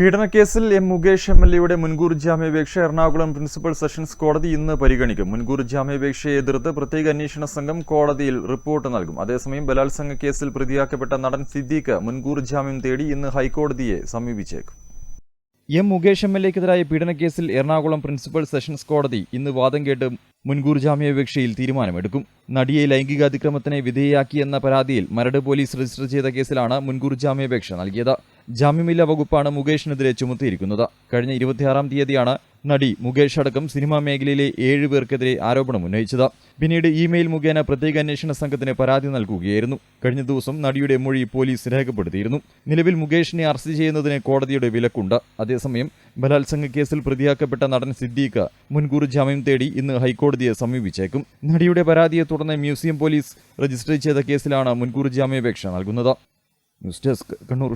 പീഡനക്കേസിൽ M Mukesh M L എയുടെ മുൻകൂർ ജാമ്യാപേക്ഷ എറണാകുളം പ്രിൻസിപ്പൽ സെഷൻസ് കോടതി ഇന്ന് പരിഗണിക്കും. മുൻകൂർ ജാമ്യാപേക്ഷയെ എതിർത്ത് പ്രത്യേക അന്വേഷണ സംഘം കോടതിയിൽ റിപ്പോർട്ട് നൽകും. അതേസമയം ബലാത്സംഗ കേസിൽ പ്രതിയാക്കപ്പെട്ട നടൻ സിദ്ദീഖ് മുൻകൂർ ജാമ്യം തേടി ഇന്ന് ഹൈക്കോടതിയെ സമീപിച്ചേക്കും. എം മുകേഷ് എം എൽ എക്കെതിരായ പീഡനക്കേസിൽ എറണാകുളം പ്രിൻസിപ്പൽ സെഷൻസ് കോടതി ഇന്ന് വാദം കേട്ട് മുൻകൂർ ജാമ്യാപേക്ഷയിൽ തീരുമാനമെടുക്കും. നടിയെ ലൈംഗികാതിക്രമത്തിന് വിധേയയാക്കിയെന്ന പരാതിയിൽ മരട് പോലീസ് രജിസ്റ്റർ ചെയ്ത കേസിലാണ് മുൻകൂർ ജാമ്യാപേക്ഷ നൽകിയത്. ജാമ്യമില്ലാ വകുപ്പാണ് മുകേഷിനെതിരെ ചുമത്തിയിരിക്കുന്നത്. കഴിഞ്ഞ ഇരുപത്തിയാറാം തീയതിയാണ് നടി മുകേഷ് അടക്കം സിനിമാ മേഖലയിലെ ഏഴ് പേർക്കെതിരെ ആരോപണം ഉന്നയിച്ചത്. പിന്നീട് ഇമെയിൽ മുഖേന പ്രത്യേക അന്വേഷണ സംഘത്തിന് പരാതി നൽകുകയായിരുന്നു. കഴിഞ്ഞ ദിവസം നടിയുടെ മൊഴി പോലീസ് രേഖപ്പെടുത്തിയിരുന്നു. നിലവിൽ മുകേഷിനെ അറസ്റ്റ് ചെയ്യുന്നതിന് കോടതിയുടെ വിലക്കുണ്ട്. അതേസമയം ബലാത്സംഗ കേസിൽ പ്രതിയാക്കപ്പെട്ട നടൻ സിദ്ദീഖ് മുൻകൂർ ജാമ്യം തേടി ഇന്ന് ഹൈക്കോടതിയെ സമീപിച്ചേക്കും. നടിയുടെ പരാതിയെ തുടർന്ന് മ്യൂസിയം പോലീസ് രജിസ്റ്റർ ചെയ്ത കേസിലാണ് മുൻകൂർ ജാമ്യാപേക്ഷ നൽകുന്നത്. News desk Kannur